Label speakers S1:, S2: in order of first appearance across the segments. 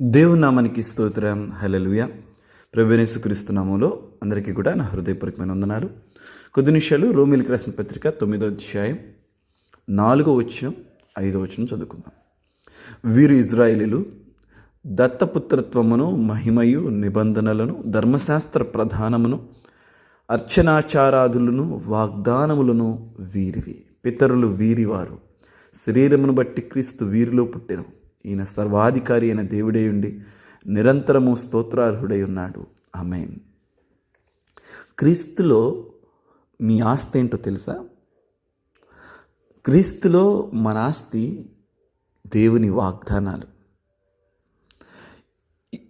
S1: దేవుని నామానికి స్తోత్రం హలలుయ ప్రవేణేసుక్రీస్తునామంలో అందరికీ కూడా నా హృదయపూర్వకమైన వందనాలు. కొద్ది నిమిషాలు రోమిలికి రాసిన పత్రిక తొమ్మిదో అధ్యాయం నాలుగో వచనం ఐదో వచనం చదువుకుందాం. వీరు ఇజ్రాయేలీలు దత్తపుత్రత్వమును మహిమయు నిబంధనలను ధర్మశాస్త్ర ప్రధానమును అర్చనాచారాదులను వాగ్దానములను వీరివి. పితరులు వీరివారు. శరీరమును బట్టి క్రీస్తు వీరిలో పుట్టెను. ఈయన సర్వాధికారి అయిన దేవుడే ఉండి నిరంతరము స్తోత్రార్హుడై ఉన్నాడు. ఆమెన్. క్రీస్తులో మీ ఆస్తి ఏంటో తెలుసా? క్రీస్తులో మన ఆస్తి దేవుని వాగ్దానాలు.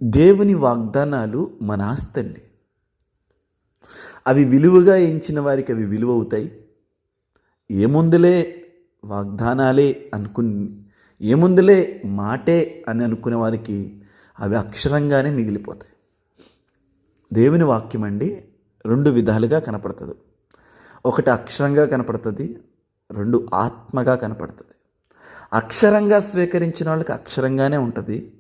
S1: దేవుని వాగ్దానాలు మన ఆస్తి అండి. అవి విలువగా ఎంచిన వారికి అవి విలువ అవుతాయి ఏముందులే వాగ్దానాలే అనుకుని ఏముందిలే మాటే అని అనుకునే వారికి అవి అక్షరంగానే మిగిలిపోతాయి. దేవుని వాక్యం అండి రెండు విధాలుగా కనపడుతుంది. ఒకటి అక్షరంగా కనపడుతుంది రెండు ఆత్మగా కనపడుతుంది. అక్షరంగా స్వీకరించిన వాళ్ళకి అక్షరంగానే ఉంటుంది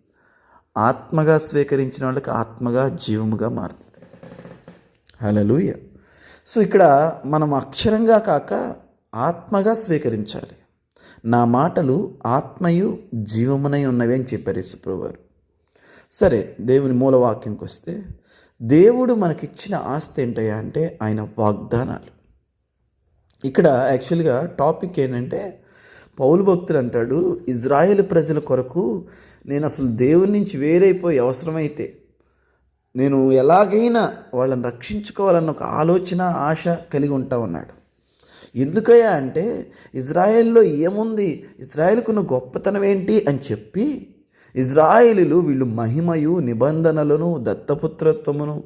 S1: ఆత్మగా స్వీకరించిన వాళ్ళకి ఆత్మగా జీవముగా మారుతుంది. హలలుయ సో ఇక్కడ మనం అక్షరంగా కాక ఆత్మగా స్వీకరించాలి. నా మాటలు ఆత్మయు జీవమునై ఉన్నవి అని చెప్పారు యేసుప్రభువారు. సరే దేవుని మూలవాక్యంకి వస్తే దేవుడు మనకిచ్చిన ఆస్తి ఏంటయ్యా అంటే ఆయన వాగ్దానాలు. ఇక్కడ యాక్చువల్గా టాపిక్ ఏంటంటే పౌలు భక్తులు అంటాడు ఇజ్రాయెల్ ప్రజల కొరకు నేను అసలు దేవుని నుంచి వేరైపోయి అవసరమైతే నేను ఎలాగైనా వాళ్ళని రక్షించుకోవాలన్న ఒక ఆలోచన ఆశ కలిగి ఉంటా ఉన్నాడు ఎందుకయ్యా అంటే ఇజ్రాయెల్లో ఏముంది? ఇజ్రాయెల్కున్న గొప్పతనం ఏంటి అని చెప్పి ఇజ్రాయేలీలు వీళ్ళు మహిమయు నిబంధనలను దత్తపుత్రత్వమును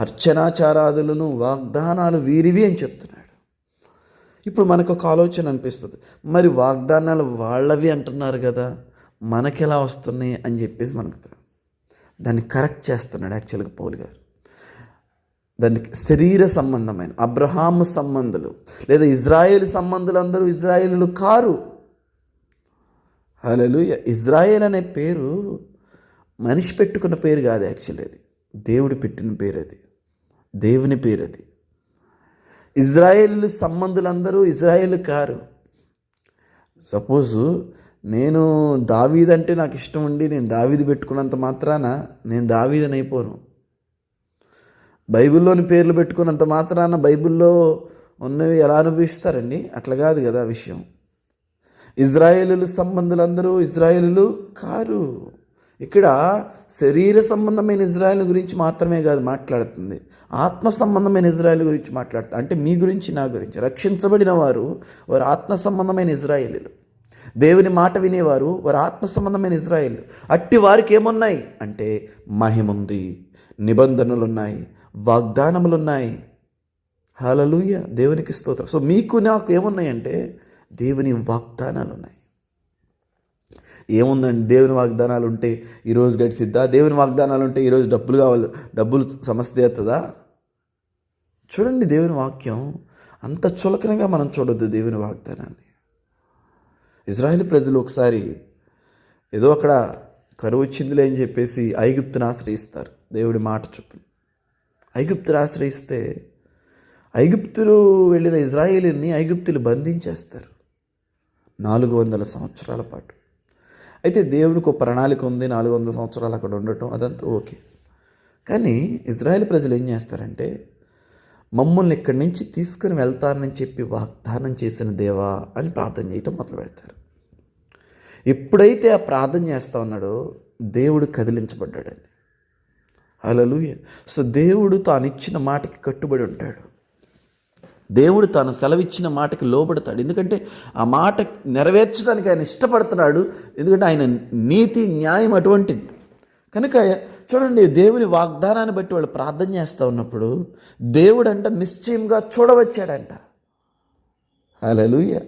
S1: అర్చనాచారాదులను వాగ్దానాలు వీరివి అని చెప్తున్నాడు. ఇప్పుడు మనకు ఒక ఆలోచన అనిపిస్తుంది. మరి వాగ్దానాలు వాళ్ళవి అంటున్నారు కదా మనకెలా వస్తున్నాయి అని చెప్పేసి మనకు దాన్ని కరెక్ట్ చేస్తున్నాడు యాక్చువల్గా పౌల్ గారు. దానికి శరీర సంబంధమైన అబ్రహాము సంబంధులు లేదా ఇజ్రాయేల్ సంబంధులు అందరూ ఇజ్రాయేలు కారు. అలలు ఇజ్రాయేల్ అనే పేరు మనిషి పెట్టుకున్న పేరు కాదు యాక్చువల్లీ అది. దేవుడు పెట్టిన పేరు అది. దేవుని పేరు అది. ఇజ్రాయేల్ సంబంధులందరూ ఇజ్రాయేల్ కారు. సపోజు నేను దావీదంటే నాకు ఇష్టం ఉండి నేను దావీది పెట్టుకున్నంత మాత్రాన నేను దావీదని అయిపోను బైబిల్లోని పేర్లు పెట్టుకున్నంత మాత్రాన బైబిల్లో ఉన్నవి ఎలా అనుభవిస్తారండి? అట్లా కాదు కదా విషయం. ఇజ్రాయేలు సంబంధులందరూ ఇజ్రాయేలు కారు. ఇక్కడ శరీర సంబంధమైన ఇజ్రాయెల్ గురించి మాత్రమే కాదు మాట్లాడుతుంది. ఆత్మ సంబంధమైన ఇజ్రాయెల్ గురించి మాట్లాడుతుంది. అంటే మీ గురించి నా గురించి. రక్షించబడిన వారు వారు ఆత్మ సంబంధమైన ఇజ్రాయేలీలు. దేవుని మాట వినేవారు వారు ఆత్మ సంబంధమైన ఇజ్రాయేల్. అట్టి వారికి ఏమున్నాయి? అంటే మహిముంది నిబంధనలు వాగ్దానములున్నాయి. వాగ్దానములు ఉన్నాయి హలలుయ దేవునికి స్తోత్రం. సో మీకు నాకు ఏమున్నాయంటే దేవుని వాగ్దానాలు ఉన్నాయి ఏముందండి? దేవుని వాగ్దానాలు ఉంటే ఈరోజు గడిచిద్దా? దేవుని వాగ్దానాలు ఉంటే ఈరోజు డబ్బులు కావాలి డబ్బులు సమస్య తీరుతుందా? చూడండి దేవుని వాక్యం. అంత చులకనగా మనం చూడొద్దు దేవుని వాగ్దానాన్ని. ఇజ్రాయెల్ ప్రజలు ఒకసారి ఏదో అక్కడ కరువు వచ్చిందిలే అని చెప్పేసి ఐగుప్తుని ఆశ్రయిస్తారు. దేవుడి మాట చొప్పున. ఐగుప్తులు ఆశ్రయిస్తే ఐగుప్తులు వెళ్ళిన ఇజ్రాయేలీని ఐగుప్తులు బంధించేస్తారు. నాలుగు వందల సంవత్సరాల పాటు. అయితే దేవుడికి ఒక ప్రణాళిక ఉంది నాలుగు వందల సంవత్సరాలు అక్కడ ఉండటం అదంతా ఓకే. కానీ ఇజ్రాయెల్ ప్రజలు ఏం చేస్తారంటే మమ్మల్ని ఇక్కడి నుంచి తీసుకుని వెళ్తానని చెప్పి వాగ్దానం చేసిన దేవా అని ప్రార్థన చేయటం మొదలు పెడతారు. ఎప్పుడైతే ఆ ప్రార్థన చేస్తా ఉన్నాడో దేవుడు కదిలించబడ్డాడండి. అలలు సో దేవుడు తాను ఇచ్చిన మాటకి కట్టుబడి ఉంటాడు. దేవుడు తాను సెలవిచ్చిన మాటకి లోబడతాడు. ఎందుకంటే ఆ మాట నెరవేర్చడానికి ఆయన ఇష్టపడుతున్నాడు. ఎందుకంటే ఆయన నీతి న్యాయం అటువంటిది. కనుక చూడండి దేవుని వాగ్దానాన్ని బట్టి వాళ్ళు ప్రార్థన చేస్తూ ఉన్నప్పుడు దేవుడు అంట నిశ్చయంగా చూడవచ్చాడంట. అలలుయ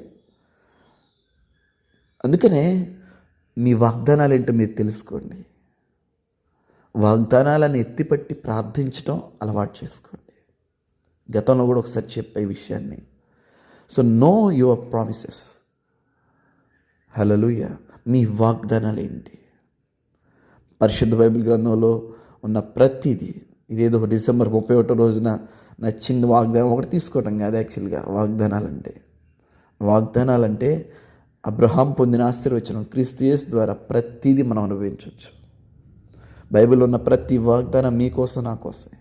S1: అందుకనే మీ వాగ్దానాలు ఏంటో మీరు తెలుసుకోండి. వాగ్దానాలను ఎత్తిపట్టి ప్రార్థించడం అలవాటు చేసుకోండి. గతంలో కూడా ఒకసారి చెప్పే విషయాన్ని. So no your promises hallelujah మీ వాగ్దానాలు ఏంటి? పరిశుద్ధ బైబిల్ గ్రంథంలో ఉన్న ప్రతిదీ ఇదేదో డిసెంబర్ ముప్పై ఒకటో రోజున నచ్చింది వాగ్దానం ఒకటి తీసుకోవటం కాదు యాక్చువల్గా. వాగ్దానాలంటే వాగ్దానాలంటే అబ్రహాం పొందిన ఆశీర్వచనం క్రీస్తు యేసు ద్వారా ప్రతిదీ మనం అనుభవించవచ్చు. బైబిల్లో ఉన్న ప్రతి వాగ్దానం మీకోసం నా కోసమే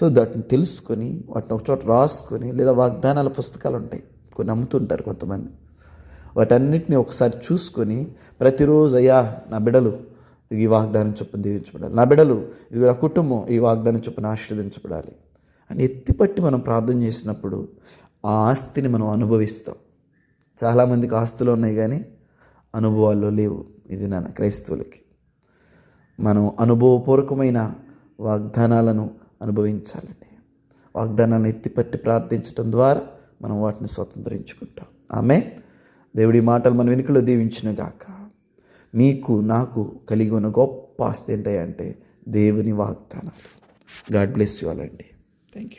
S1: సో దాటిని తెలుసుకొని వాటిని ఒక చోట రాసుకొని లేదా వాగ్దానాల పుస్తకాలు ఉంటాయి కొన్ని అమ్ముతుంటారు కొంతమంది. వాటన్నిటిని ఒకసారి చూసుకొని ప్రతిరోజు అయ్యా నా బిడలు ఈ వాగ్దానం చొప్పున దీవించబడాలి. నా బిడలు ఇది నా కుటుంబం ఈ వాగ్దానం చొప్పున ఆశీర్వదించబడాలి. అని ఎత్తిపట్టి మనం ప్రార్థన చేసినప్పుడు ఆ ఆస్తిని మనం అనుభవిస్తాం. చాలామందికి ఆస్తులు ఉన్నాయి కానీ అనుభవాల్లో లేవు. ఇది నా క్రైస్తవులకి. మనం అనుభవపూర్వకమైన వాగ్దానాలను అనుభవించాలండి. వాగ్దానాలను ఎత్తిపట్టి ప్రార్థించడం ద్వారా మనం వాటిని స్వతంత్రించుకుంటాం. ఆమె దేవుడి మాటలు మన వెనుకలో దీవించిన గాక. మీకు నాకు కలిగి ఉన్న గొప్ప ఆస్తి ఏంటంటే దేవుని వాగ్దానాలు. గాడ్ బ్లెస్ యువాలండి ఆల్ అండి.